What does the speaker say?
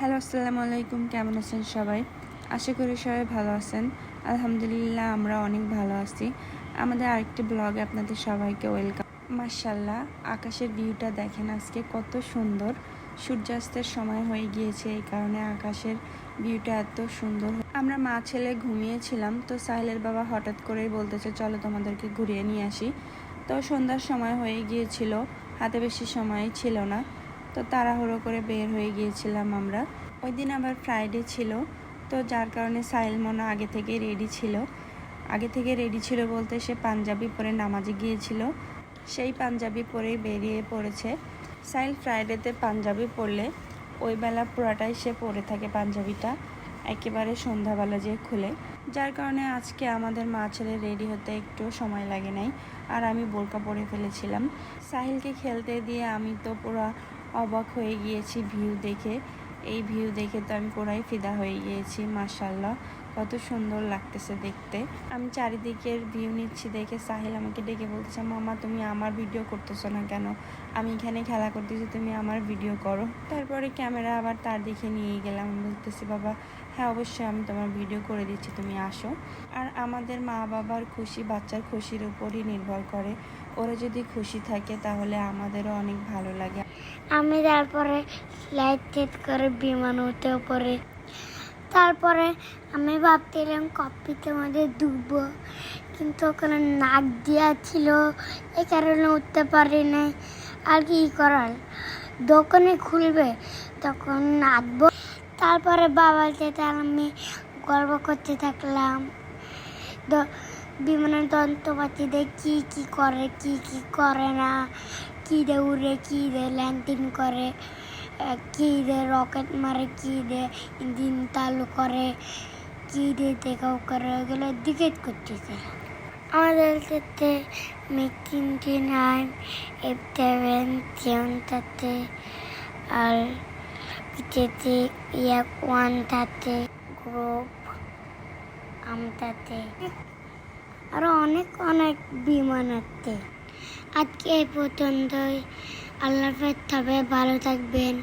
Hello, আসসালামু আলাইকুম। কেমন আছেন সবাই? আশা করি সবাই ভালো আছেন। আলহামদুলিল্লাহ, আমরা অনেক ভালো আছি। আমাদের আরেকটি ব্লগে আপনাদের সবাইকে ওয়েলকাম মার্শাল্লাহ আকাশের ভিউটা দেখেন আজকে কত সুন্দর। সূর্যাস্তের সময় হয়ে গিয়েছে, এই কারণে আকাশের ভিউটা এত সুন্দর আমরা মা ছেলে ঘুমিয়েছিলাম, তো সাহেলের বাবা হঠাৎ করেই বলতেছে, চলো তোমাদেরকে ঘুরিয়ে নিয়ে আসি। তো সন্ধ্যার সময় হয়ে গিয়েছিল, হাতে বেশি সময় ছিল না। তো তাড়াহুড়ো করে বের হয়ে গিয়েছিলাম আমরা। ওই দিন আবার ফ্রাইডে ছিল, তো যার কারণে সাইল মনে আগে থেকে রেডি ছিল। আগে থেকে রেডি ছিল বলতে সে পাঞ্জাবি পরে নামাজে গিয়েছিল। সেই পাঞ্জাবি পরেই বেরিয়ে পড়েছে। সাইল ফ্রাইডেতে পাঞ্জাবি পরলে ওই বেলা পুরাটাই সে পরে থাকে পাঞ্জাবিটা, একেবারে সন্ধ্যাবেলা যে খুলে। যার কারণে আজকে আমাদের মা ছেলে রেডি হতে একটু সময় লাগে নাই, আর আমি বোরকা পরে ফেলেছিলাম। সাহিলকে খেলতে দিয়ে আমি তো পুরো অবাক হয়ে গিয়েছি ভিউ দেখে। এই ভিউ দেখে তো আমি পুরাই ফিদা হয়ে গিয়েছি মার্শাল্লাহ কত সুন্দর লাগতেছে দেখতে। আমি চারিদিকের ভিউ নিচ্ছি দেখে সাহিল আমাকে ডেকে বলতেছে, মামা, তুমি আমার ভিডিও করতেছো না কেন? আমি এখানে খেলা করতেছি, তুমি আমার ভিডিও করো। তারপরে ক্যামেরা আবার তার দিকে নিয়ে গেলাম। বলতেছি, বাবা হ্যাঁ অবশ্যই আমি তোমার ভিডিও করে দিচ্ছি, তুমি আসো। আর আমাদের মা বাবার খুশি, বাচ্চার খুশির উপরই নির্ভর করে। ওরা যদি খুশি থাকে তাহলে আমাদেরও অনেক ভালো লাগে। আমি তারপরে ফ্লাইট সেট করে বিমান উঠে পরে তারপরে আমি ভাবছিলাম কপিতে মধ্যে ডুববো কিন্তু ওখানে নাক দেওয়া ছিল এই কারণে উঠতে পারি নাই। আর কি করার? দোকানে খুলবে তখন নাচবো তারপরে বাবার সাথে আমি গল্প করতে থাকলাম। বিমানের যন্ত্রপাতিতে কি কি করে, কি কি করে না? কী দে উড়ে, কী দিয়ে ল্যান্ডিং করে কী দিয়ে রকেট মারে, কী দে ইঞ্জিন চালু করে, কী দিয়ে দেখাও করে ওগুলো ডিকেট করতেছে। আমাদের ক্ষেত্রে মিটিংটি নাইন, এফ সেভেন সেভেনটাতে আর পিছেতে ইয়া ওয়ানটাতে গ্রুপ আমটাতে আরও অনেক অনেক বিমান আছে। আজকে এই পর্যন্তই। আল্লাহ হাফেজ তবে ভালো থাকবেন।